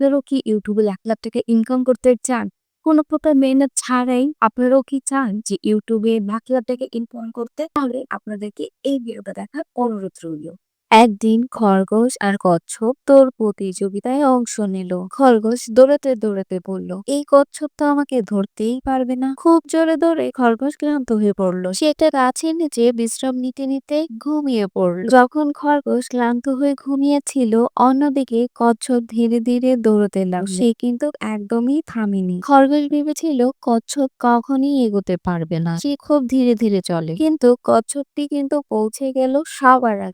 আপনারাও কি ইউটিউবে লাখ লাখ টাকা ইনকাম করতে চান? কোনো প্রকার মেহনত ছাড়াই আপনারাও কি চান যে ইউটিউবে লাখ লাখ টাকা ইনকাম করতে? তাহলে আপনাদেরকে এই ভিডিওটা দেখার অনুরোধ রইল। একদিন খরগোশ আর কচ্ছপ তোর প্রতিযোগিতায় অংশ নিল। খরগোশ দৌড়াতে দৌড়াতে বলল এই কচ্ছপ তো আমাকে ধরতেই পারবে না। খুব জোরে দৌড়ে খরগোশ ক্লান্ত হয়ে পড়ল। সে একটা গাছের নিচে বিশ্রাম নিতে নিতে ঘুমিয়ে পড়ল। যখন খরগোশ ক্লান্ত হয়ে ঘুমিয়েছিল অন্যদিকে কচ্ছপ ধীরে ধীরে দৌড়তে লাগল। সে কিন্তু একদমই থামেনি। খরগোশ ভেবেছিল কচ্ছপ কখনই এগোতে পারবে না। সে খুব ধীরে ধীরে চলে। কিন্তু কচ্ছপটি কিন্তু পৌঁছে গেল সবার আর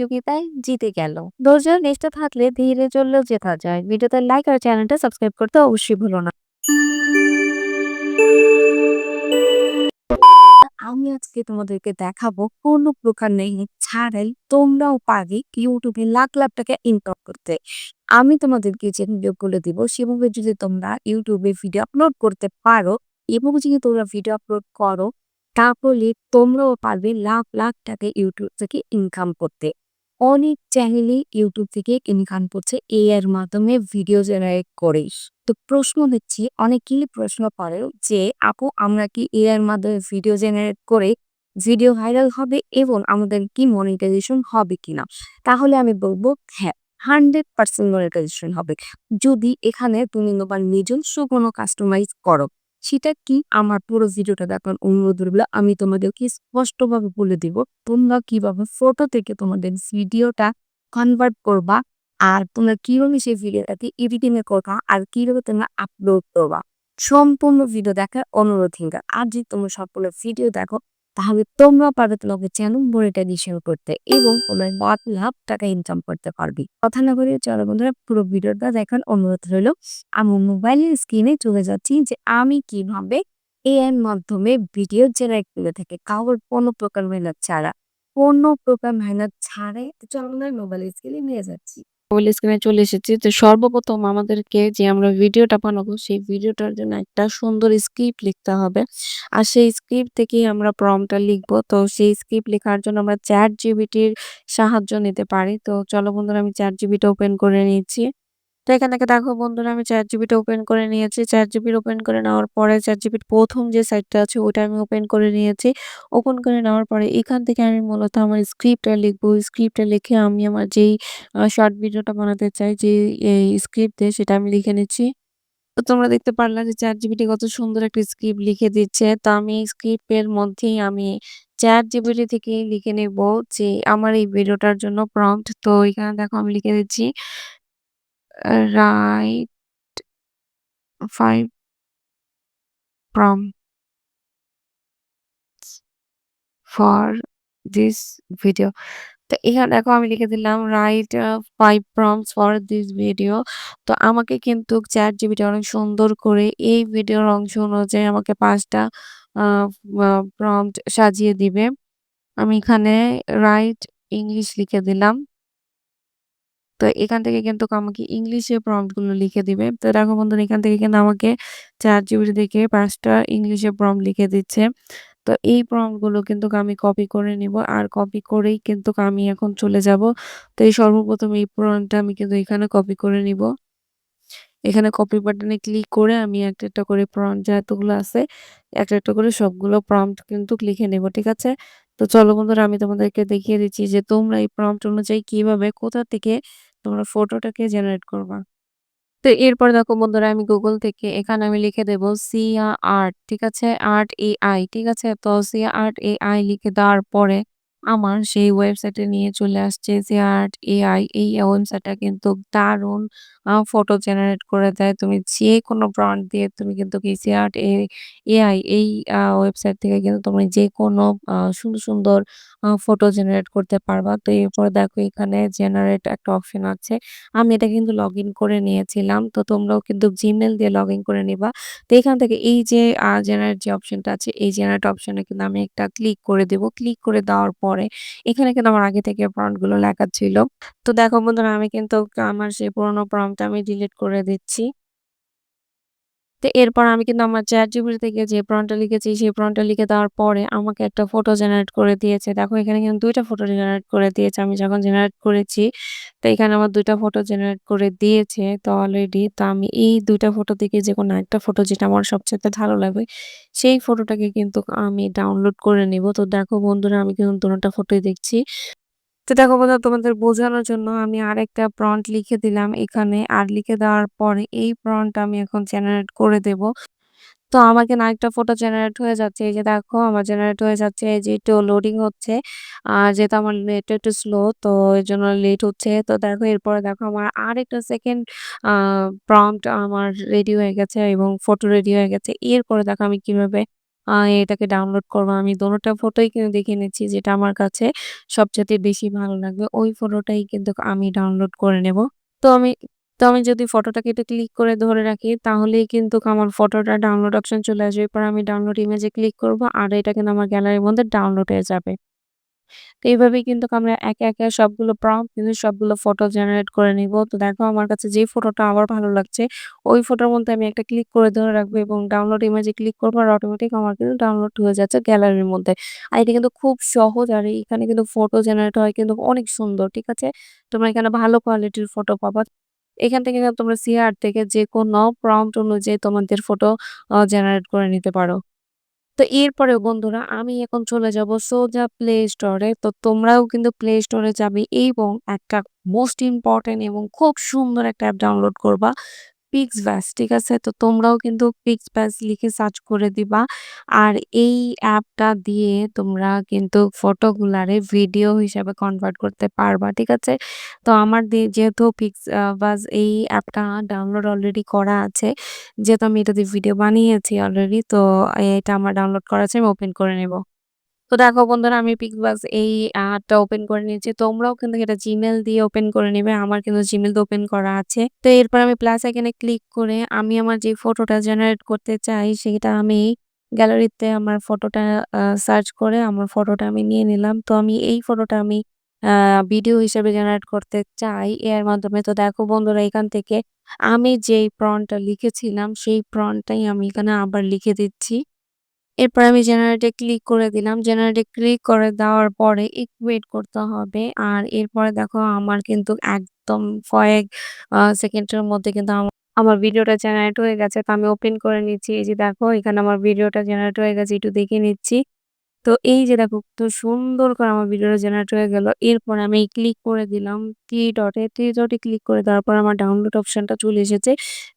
প্রতিযোগিতায় জিতে গেল। ধৈর্য, নিষ্ঠা থাকলে ধীরে চললেও জেতা যায়। ভিডিওতে লাইক আর চ্যানেলটা সাবস্ক্রাইব করতে অবশ্যই ভুলো না। আমি আজকে তোমাদেরকে দেখাবো কোন প্রকার নেই, ছাড়াই তোমরাও পারি ইউটিউবে লাখ লাখ টাকা ইনকাম করতে। আমি তোমাদেরকে যে ভিডিও গুলো দিব, সেভাবে যদি তোমরা ইউটিউবে ভিডিও আপলোড করতে পারো এবং যদি তোমরা ভিডিও আপলোড করো, তাহলে তোমরাও পারবে লাখ লাখ টাকা ইউটিউব থেকে ইনকাম করতে। অনেক চ্যানেলই ইউটিউব থেকে ইনকাম করছে এর মাধ্যমে ভিডিও জেনারেট করে তো প্রশ্ন হচ্ছে, অনেকেই প্রশ্ন করে যে, আপু, আমরা কি এর মাধ্যমে ভিডিও জেনারেট করে ভিডিও ভাইরাল হবে এবং আমাদের কি মনিটাইজেশন হবে কিনা? তাহলে আমি বলব হ্যাঁ হান্ড্রেড পার্সেন্ট মনিটাইজেশন হবে। যদি এখানে তুমি তোমার নিজস্ব কোনো কাস্টমাইজ করো সেটা কি? আমার পুরো ভিডিওটা দেখার অনুরোধ রইল। আমি তোমাদেরকে স্পষ্টভাবে বলে দিব, তোমরা কীভাবে ফটো থেকে তোমাদের ভিডিওটা কনভার্ট করবা আর তোমরা কীভাবে সেই ভিডিওটাকে এডিটিং এ করবা আর কীভাবে তোমরা আপলোড করবা। সম্পূর্ণ ভিডিও দেখার অনুরোধ হিঙ্গা আর যদি তোমরা সম্পূর্ণ ভিডিও দেখো তাহলে তোমরা পারবে তোমাকে চ্যানেল মনিটাইজেশন করতে এবং তোমরা লাখ লাখ টাকা ইনকাম করতে পারবি। কথা না বলে চলো বন্ধুরা, পুরো ভিডিওটা দেখার অনুরোধ রইল। আমি মোবাইলের স্ক্রিনে চলে যাচ্ছি যে আমি কীভাবে এআই মাধ্যমে ভিডিও জেনারেট করে থাকি। কাউর কোনো প্রকার মেহনত ছাড়া, কোনো প্রকার মেহনত ছাড়াই। চলো আমরা মোবাইলের স্ক্রিনে নিয়ে যাচ্ছি। মোবাইল স্ক্রিনে চলে এসেছি। তো সর্বপ্রথম আমাদেরকে যে আমরা ভিডিওটা বানাবো, সেই ভিডিওটার জন্য একটা সুন্দর স্ক্রিপ্ট লিখতে হবে। আর সেই স্ক্রিপ্ট থেকেই আমরা প্রমটা লিখব। তো সেই স্ক্রিপ্ট লেখার জন্য আমরা চ্যাট জিবিটির সাহায্য নিতে পারি। তো চলো বন্ধুরা, আমি চ্যাট জিবিটা ওপেন করে নিয়েছি তো এখান থেকে দেখো বন্ধুরা, আমি চ্যাট জিবিটা ওপেন করে নিয়েছি। চ্যাট জিবির ওপেন করে নেওয়ার পরে চ্যাট জিবির প্রথম যে সাইটটা আছে, ওটা আমি ওপেন করে নিয়েছি। ওপেন করে নেওয়ার পরে এখান থেকে আমি মূলত আমার স্ক্রিপ্টটা লিখব। স্ক্রিপ্টটা লিখে আমি আমার যেই শর্ট ভিডিওটা বানাতে চাই যে স্ক্রিপ্ট দিয়ে সেটা আমি লিখে নিচ্ছি। তো তোমরা দেখতে পারলা যে চ্যাট জিবিটি কত সুন্দর একটা স্ক্রিপ্ট লিখে দিচ্ছে। তো আমি স্ক্রিপ্টের মধ্যেই আমি চ্যাট জিবিটি থেকে লিখে নেব যে আমার এই ভিডিওটার জন্য প্রম্পট তো এখানে দেখো আমি লিখে দিচ্ছি write 5 prompts for this video. তো এখানে দেখো আমি লিখে দিলাম write five prompts for this video তো আমাকে কিন্তু চ্যাট জিবিটা অনেক সুন্দর করে এই ভিডিওর অংশ অনুযায়ী আমাকে পাঁচটা প্রম্পট সাজিয়ে দিবে। আমি এখানে রাইট ইংলিশ লিখে দিলাম। তো এখান থেকে কিন্তু আমাকে ইংলিশে প্রম্পটগুলো লিখে দিবে। তো দেখো বন্ধুরা, এখান থেকে কিন্তু আমাকে চার জিবি থেকে পাঁচটা ইংলিশে প্রম্পট লিখে দিচ্ছে। তো এই প্রম্পটগুলো কিন্তু আমি কপি করে নিব আর কপি করেই কিন্তু আমি এখন চলে যাব। তো এই সর্বপ্রথম এই প্রম্পটটা আমি কিন্তু এখানে কপি করে নিব। এখানে কপি বাটনে ক্লিক করে আমি একটা একটা করে প্রম্পট যা এতগুলো আছে, একটা একটা করে সবগুলো প্রম্পট কিন্তু লিখে নেব, ঠিক আছে? তো চলো বন্ধুরা, আমি তোমাদেরকে দেখিয়ে দিচ্ছি যে তোমরা এই প্রম্পট অনুযায়ী কীভাবে কোথা থেকে তোমরা ফটোটাকে জেনারেট করবা। তো এরপর দেখো বন্ধুরা আমি গুগল থেকে এখানে আমি লিখে দেব সিয়া আর্ট ঠিক আছে? আর্ট এ আই ঠিক আছে? তো সিয়া আর্ট এ আই লিখে দেওয়ার পরে আমার সেই ওয়েবসাইটে নিয়ে চলে আসছে যে আর্ট এআই এই ওয়েবসাইটটা কিন্তু দারুণ ফটো জেনারেট করে দেয়। তুমি যে কোনো ব্র্যান্ড দিয়ে তুমি কিন্তু সি আর্ট এ এআই এই ওয়েবসাইট থেকে কিন্তু তুমি যে কোনো সুন্দর সুন্দর ফটো জেনারেট করতে পারবা। তো এরপর দেখো এখানে জেনারেট একটা অপশন আছে। আমি এটা কিন্তু লগ ইন করে নিয়েছিলাম। তো তোমরাও কিন্তু জিমেল দিয়ে লগ ইন করে নিবা। তো এখান থেকে এই যে জেনারেট যে অপশনটা আছে, এই জেনারেট অপশনে কিন্তু আমি একটা ক্লিক করে দেব। ক্লিক করে দেওয়ার পরে এখানে কিন্তু আমার আগে থেকে গুলো লেখা ছিল। তো দেখো বন্ধুরা, আমি কিন্তু আমার সেই পুরোনো প্রম্পটটা আমি ডিলিট করে দিচ্ছি। তো এরপর আমি কিন্তু আমার চ্যাট ChatGPT থেকে যে প্রম্পটটা লিখেছি, সেই প্রম্পটটা লিখে দেওয়ার পরে আমাকে একটা ফটো জেনারেট করে দিয়েছে। দেখো, এখানে কিন্তু দুইটা ফটো জেনারেট করে দিয়েছে। আমি যখন জেনারেট করেছি, তো এখানে আমার দুইটা ফটো জেনারেট করে দিয়েছে, তো অলরেডি। তো আমি এই ২ টা ফটো থেকে যে কোনো একটা ফটো যেটা আমার সবচেয়ে ভালো লাগবে, সেই ফটোটাকে কিন্তু আমি ডাউনলোড করে নিব। তো দেখো বন্ধুরা, আমি কিন্তু দোনোটা ফটোই দেখছি। দেখো বন্ধুরা, তোমাদের বোঝানোর জন্য আমি আরেকটা প্রম্পট লিখে দিলাম এখানে। আর লিখে দেওয়ার পরে এই প্রম্পটটা আমি এখন জেনারেট করে দেব। তো আমার কিন্তু আরেকটা ফটো জেনারেট হয়ে যাচ্ছে। এই যে দেখো, আমার জেনারেট হয়ে যাচ্ছে। এই যে একটু লোডিং হচ্ছে। আর যেহেতু আমার নেটটা একটু স্লো তো এজন্য লেট হচ্ছে। তো দেখো, এরপরে দেখো, আমার আরেকটা সেকেন্ড আ প্রম্পট আমার রেডি হয়ে গেছে এবং ফটো রেডি হয়ে গেছে। এরপরে দেখো আমি কীভাবে এটাকে ডাউনলোড করব। আমি দোনোটা ফটোই কিন্তু দেখে নিচ্ছি যেটা আমার কাছে সবচাইতে বেশি ভালো লাগবে। ওই ফটোটাই কিন্তু আমি ডাউনলোড করে নেব। তো আমি তো আমি যদি ফটোটাকে একটু ক্লিক করে ধরে রাখি, তাহলেই কিন্তু আমার ফটোটা ডাউনলোড অপশন চলে আসবে। এরপর আমি ডাউনলোড ইমেজে ক্লিক করব আর এটা কিন্তু আমার গ্যালারির মধ্যে ডাউনলোড হয়ে যাবে। তো এইভাবেই কিন্তু আমরা একে, একে সবগুলো প্রম্পট কিন্তু সবগুলো ফটো জেনারেট করে নিব। তো দেখো আমার কাছে যে ফটোটা আমার ভালো লাগছে ওই ফটোর মধ্যে আমি একটা ক্লিক করে ধরে রাখব এবং ডাউনলোড ইমেজে ক্লিক করব আর অটোমেটিক আমার কিন্তু ডাউনলোড হয়ে যাচ্ছে গ্যালারির মধ্যে। আর এটা কিন্তু খুব সহজ আর এখানে কিন্তু ফটো জেনারেট হয় কিন্তু অনেক সুন্দর। ঠিক আছে? তোমরা এখানে ভালো কোয়ালিটির ফটো পাবা। এখান থেকে তোমরা সিআর থেকে যেকোনো প্রম্পট অনুযায়ী তোমাদের ফটো জেনারেট করে নিতে পারো। তো এরপরেও বন্ধুরা আমি এখন চলে যাব সোজা প্লে স্টোরে। তো তোমরাও কিন্তু প্লে স্টোরে যাবে এবং একটা মোস্ট ইম্পর্টেন্ট এবং খুব সুন্দর একটা অ্যাপ ডাউনলোড করবা। পিক্সভ্যাস ঠিক আছে? তো তোমরাও কিন্তু পিক্সভ্যাস লিখে সার্চ করে দিবা। আর এই অ্যাপটা দিয়ে তোমরা কিন্তু ফটোগুলারে ভিডিও হিসাবে কনভার্ট করতে পারবা। ঠিক আছে? তো আমার যেহেতু পিক্স ভাস এই অ্যাপটা ডাউনলোড অলরেডি করা আছে। যেহেতু আমি এটা দিয়ে ভিডিও বানিয়েছি অলরেডি তো এটা আমার ডাউনলোড করা আছে, আমি ওপেন করে নেব। তো দেখো বন্ধুরা, আমি পিক্সভ্যাস এই অ্যাপটা ওপেন করে নিয়েছি। তোমরাও কিন্তু এটা জিমেল দিয়ে ওপেন করে নিবে। আমার কিন্তু জিমেল ওপেন করা আছে। তো এরপর আমি প্লাস এখানে ক্লিক করে আমি আমার যে ফটোটা জেনারেট করতে চাই, সেটা আমি গ্যালারিতে আমার ফটোটা সার্চ করে আমার ফটোটা আমি নিয়ে নিলাম। তো আমি এই ফটোটা আমি ভিডিও হিসেবে জেনারেট করতে চাই এর মাধ্যমে। তো দেখো বন্ধুরা, এখান থেকে আমি যেই প্রম্পটটা লিখেছিলাম, সেই প্রম্পটটাই আমি এখানে আবার লিখে দিচ্ছি। এরপর আমি জেনারেটে ক্লিক করে দিলাম। জেনারেটে ক্লিক করে দেওয়ার পরে একটু ওয়েট করতে হবে। আর এরপরে দেখো আমার কিন্তু একদম কয়েক সেকেন্ডের মধ্যে কিন্তু আমার আমার ভিডিওটা জেনারেট হয়ে গেছে। তো আমি ওপেন করে নিচ্ছি। এই যে দেখো এখানে আমার ভিডিওটা জেনারেট হয়ে গেছে। একটু দেখে নিচ্ছি। তো এই যে দেখো কত সুন্দর করে আমার ভিডিওটা জেনারেট হয়ে গেল। এরপর আমি ক্লিক করে দিলাম থ্রি ডটে। থ্রি ডটে ক্লিক করে দেওয়ার পর আমার ডাউনলোড অপশনটা চলে এসেছে।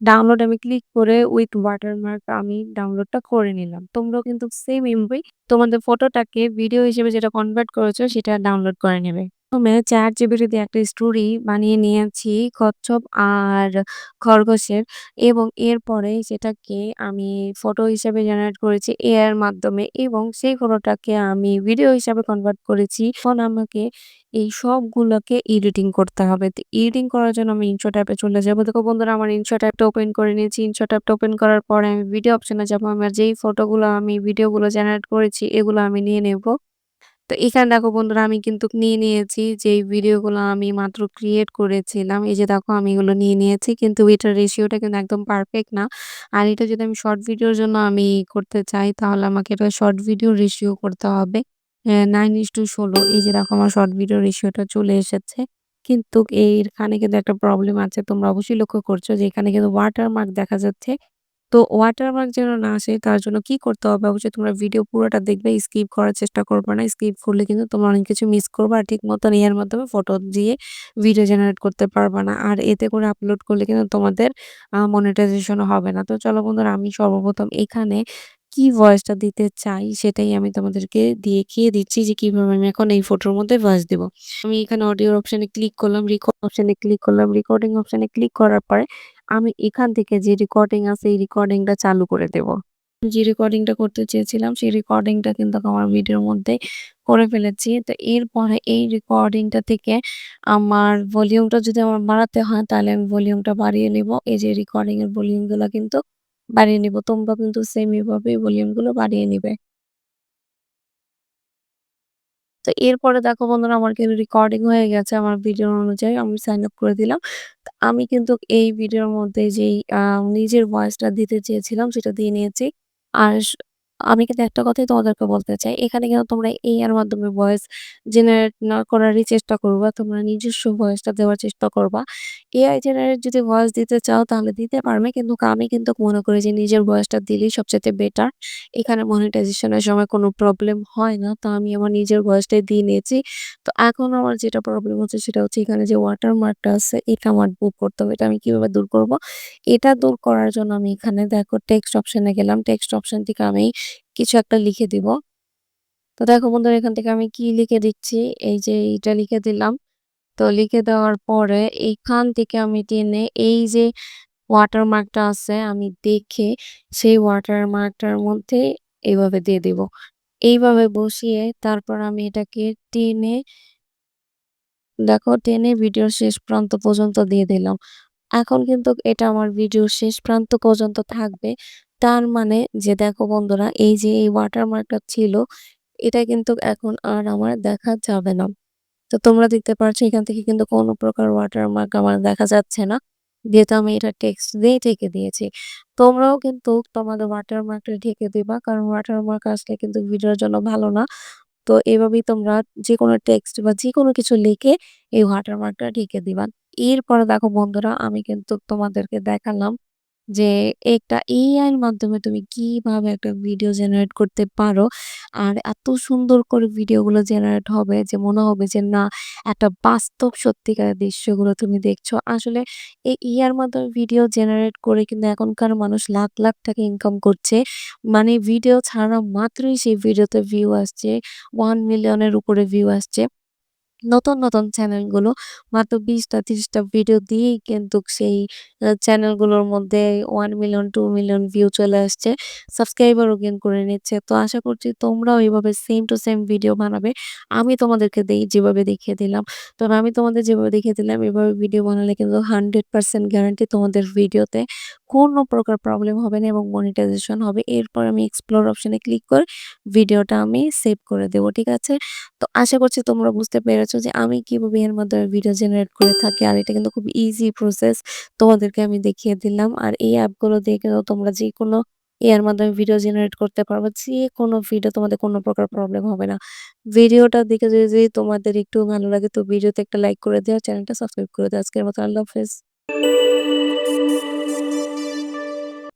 ডাউনলোড আমি ক্লিক করে উইথ ওয়াটারমার্ক আমি ডাউনলোডটা করে নিলাম। তোমরাও কিন্তু সেম এমবি তোমাদের ফটোটাকে ভিডিও হিসেবে যেটা কনভার্ট করেছ সেটা ডাউনলোড করে নেবে। প্রথমে ChatGPT দিয়ে একটা স্টোরি বানিয়ে নিয়েছি কচ্ছপ আর খরগোশের এবং এরপরে সেটাকে আমি ফটো হিসেবে জেনারেট করেছি এআই এর মাধ্যমে এবং সেই ফটোটাকে আমি ভিডিও হিসাবে কনভার্ট করেছি। এখন আমাকে এই সবগুলোকে এডিটিং করতে হবে। তো এডিটিং করার জন্য আমি ইনশট অ্যাপে চলে যাব। দেখো বন্ধুরা, আমার ইনশট অ্যাপটা ওপেন করে নিয়েছি। ইনশট অ্যাপটা ওপেন করার পরে আমি ভিডিও অপশনে যাব। আমার যেই ফটোগুলো আমি ভিডিওগুলো জেনারেট করেছি, এগুলো আমি নিয়ে নেব। তো এখানে দেখো বন্ধুরা আমি কিন্তু নিয়ে নিয়েছি যেই ভিডিওগুলো আমি মাত্র ক্রিয়েট করেছিলাম। এই যে দেখো আমি এগুলো নিয়ে নিয়েছি। কিন্তু এটার রেশিওটা কিন্তু একদম পারফেক্ট না। আর এটা যদি আমি শর্ট ভিডিওর জন্য আমি করতে চাই, তাহলে আমাকে এটা শর্ট ভিডিও রেশিও করতে হবে। নাইন ইস টু ষোলো এই যে দেখো আমার শর্ট ভিডিও রেশিওটা চলে এসেছে। কিন্তু এইখানে কিন্তু একটা প্রবলেম আছে। তোমরা অবশ্যই লক্ষ্য করছ যে এখানে কিন্তু ওয়াটারমার্ক দেখা যাচ্ছে। তো ওয়াটারমার্ক যেন না আসে তার জন্য কি করতে হবে? অবশ্যই তোমরা ভিডিও পুরোটা দেখবে, স্কিপ করার চেষ্টা করবে না। স্কিপ করলে কিন্তু তোমরা অনেক কিছু মিস করবে আর ঠিক মতন এর মাধ্যমে ফটো দিয়ে ভিডিও জেনারেট করতে পারবে না। আর এতে করে আপলোড করলে কিন্তু তোমাদের মনিটাইজেশন হবে না। তো চলো বন্ধুরা আমি সর্বপ্রথম এখানে কি ভয়েসটা দিতে চাই সেটাই আমি তোমাদেরকে দেখিয়ে দিচ্ছি যে কীভাবে আমি এখন এই ফটোর মধ্যে ভয়েস দিব। আমি এখানে অডিওর অপশানে ক্লিক করলাম, রেকর্ড অপশানে ক্লিক করলাম। রেকর্ডিং অপশানে ক্লিক করার পরে আমি এখান থেকে যে রেকর্ডিং আছে, এই রেকর্ডিংটা চালু করে দেব। যে রেকর্ডিংটা করতে চেয়েছিলাম, সেই রেকর্ডিংটা কিন্তু আমার ভিডিওর মধ্যে করে ফেলেছি। তো এরপরে এই রেকর্ডিংটা থেকে আমার ভলিউমটা যদি আমার বাড়াতে হয়, তাহলে আমি ভলিউমটা বাড়িয়ে নিব। এই যে রেকর্ডিং এর ভলিউমগুলা কিন্তু বাড়িয়ে নিব। তোমরা কিন্তু সেম এভাবেই ভলিউমগুলো বাড়িয়ে নিবে। তো এরপরে দেখো বন্ধুরা আমার কিন্তু রেকর্ডিং হয়ে গেছে আমার ভিডিও অনুযায়ী, আমি সাইন আপ করে দিলাম। আমি কিন্তু এই ভিডিওর মধ্যে যেই নিজের ভয়েসটা দিতে চেয়েছিলাম সেটা দিয়ে নিয়েছি। আর আমি কিন্তু একটা কথাই তোমাদেরকে বলতে চাই। এখানে কিন্তু তোমরা এর মাধ্যমে ভয়েস জেনারেট না করারই চেষ্টা করবা। তোমরা নিজস্ব ভয়েসটা দেওয়ার চেষ্টা করবা। AI জেনারেট যদি ভয়েস দিতে চাও তাহলে দিতে পারবে। কিন্তু আমি কিন্তু মনে করি যে নিজের ভয়েসটা দিলেই সবচেয়ে বেটার। এখানে মনিটাইজেশনের সময় কোনো প্রবলেম হয় না। তো আমি আমার নিজের ভয়েসটাই দিয়ে নিয়েছি। তো এখন আমার যেটা প্রবলেম হচ্ছে সেটা হচ্ছে এখানে যে ওয়াটারমার্কটা আছে এটা আমার বুক করতে হবে। এটা আমি কীভাবে দূর করব? এটা দূর করার জন্য আমি এখানে দেখো টেক্সট অপশন গেলাম। টেক্সট অপশন থেকে আমি কিছু একটা লিখে দিব। তো দেখো বন্ধুরা এখান থেকে আমি কি লিখে দিচ্ছি, এই যে এইটা লিখে দিলাম। তো লিখে দেওয়ার পরে এইখান থেকে আমি টেনে এই যে ওয়াটারমার্কটা আছে আমি দেখে সেই ওয়াটারমার্কটার মধ্যে এইভাবে দিয়ে দিব। এইভাবে বসিয়ে তারপর আমি এটাকে টেনে দেখো টেনে ভিডিওর শেষ প্রান্ত পর্যন্ত দিয়ে দিলাম। এখন কিন্তু এটা আমার ভিডিও শেষ প্রান্ত পর্যন্ত থাকবে। তার মানে যে, দেখো বন্ধুরা, এই যে, এই ওয়াটারমার্কটা ছিল, এটা কিন্তু এখন আর আমার দেখা যাবে না। তো তোমরা দেখতে পারছ, এখান থেকে কিন্তু কোনো প্রকার ওয়াটারমার্ক আমার দেখা যাচ্ছে না। যেহেতু আমি এটা টেক্সট দিয়ে ঢেকে দিয়েছি। তোমরাও কিন্তু তোমাদের ওয়াটারমার্কটা ঢেকে দিবা। কারণ ওয়াটারমার্ক আসলে কিন্তু ভিডিওর জন্য ভালো না। তো এভাবেই তোমরা যেকোনো টেক্সট বা যেকোনো কিছু লিখে এই ওয়াটারমার্কটা ঢেকে দিবা। এরপরে দেখো বন্ধুরা, আমি কিন্তু তোমাদেরকে দেখালাম যে একটা AI এর মাধ্যমে তুমি কীভাবে একটা ভিডিও জেনারেট করতে পারো। আর এত সুন্দর করে ভিডিওগুলো জেনারেট হবে যে মনে হবে যে না একটা বাস্তব সত্যিকারের দৃশ্যগুলো তুমি দেখছ। আসলে এই এর মাধ্যমে ভিডিও জেনারেট করে কিন্তু এখনকার মানুষ লাখ, লাখ টাকা ইনকাম করছে। মানে ভিডিও ছাড়া মাত্রই সেই ভিডিওতে ভিউ আসছে। 1 মিলিয়ন এর উপরে ভিউ আসছে। নতুন, নতুন চ্যানেলগুলো মাত্র ২০ টা ৩০ টা ভিডিও দিয়েই কিন্তু সেই চ্যানেলগুলোর মধ্যে one million two million view চলে আসছে। সাবস্ক্রাইবারও গেন করে নিচ্ছে। তো আশা করছি তোমরাও এইভাবে সেম টু সেম ভিডিও বানাবে। আমি তোমাদেরকে দেই যেভাবে দেখিয়ে দিলাম। তবে আমি তোমাদের যেভাবে দেখিয়ে দিলাম এভাবে ভিডিও বানালে কিন্তু 100% গ্যারান্টি তোমাদের ভিডিওতে কোনো প্রকার প্রবলেম হবে না এবং মনিটাইজেশন হবে। এরপর আমি এক্সপ্লোর অপশানে ক্লিক করে ভিডিওটা আমি সেভ করে দেবো ঠিক আছে? তো আশা করছি তোমরা বুঝতে পেরেছ যে আমি কীভাবে এর মাধ্যমে ভিডিও জেনারেট করে থাকি। আর এটা কিন্তু খুব ইজি প্রসেস। তোমাদেরকে আমি দেখিয়ে দিলাম। আর এই অ্যাপগুলো দিয়ে কিন্তু তোমরা যেকোনো এর মাধ্যমে ভিডিও জেনারেট করতে পারবা। যেকোনো ভিডিও তোমাদের কোনো প্রকার প্রবলেম হবে না। ভিডিওটা দেখে যদি তোমাদের একটু ভালো লাগে তো ভিডিওতে একটা লাইক করে দেওয়া, চ্যানেলটা সাবস্ক্রাইব করে দেওয়া। আজকের মতো আল্লাহ হাফেজ।